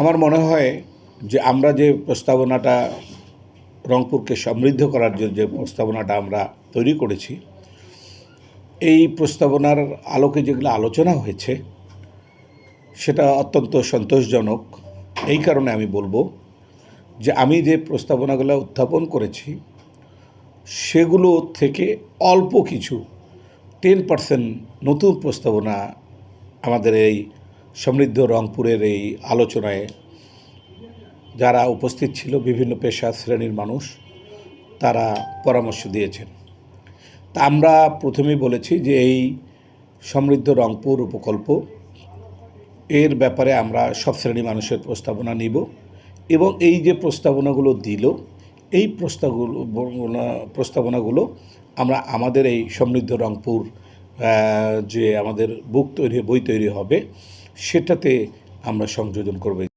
আমার মনে হয় যে আমরা যে প্রস্তাবনাটা রংপুরকে সমৃদ্ধ করার জন্য যে প্রস্তাবনাটা আমরা তৈরি করেছি, এই প্রস্তাবনার আলোকে যেগুলো আলোচনা হয়েছে, সেটা অত্যন্ত সন্তোষজনক। এই কারণে আমি বলব যে আমি যে প্রস্তাবনাগুলো উত্থাপন করেছি, সেগুলো থেকে অল্প কিছু টেন পার্সেন্ট নতুন প্রস্তাবনা আমাদের এই সমৃদ্ধ রংপুরের এই আলোচনায় যারা উপস্থিত ছিল বিভিন্ন পেশা শ্রেণির মানুষ, তারা পরামর্শ দিয়েছেন। তা আমরা প্রথমেই বলেছি যে এই সমৃদ্ধ রংপুর উপকল্প, এর ব্যাপারে আমরা সব শ্রেণি মানুষের প্রস্তাবনা নিব এবং এই যে প্রস্তাবনাগুলো দিল, এই প্রস্তাবগুলো, প্রস্তাবনাগুলো আমরা আমাদের এই সমৃদ্ধ রংপুর যে আমাদের বুক তৈরি, বই তৈরি হবে সেটাতে আমরা সংযোজন করব।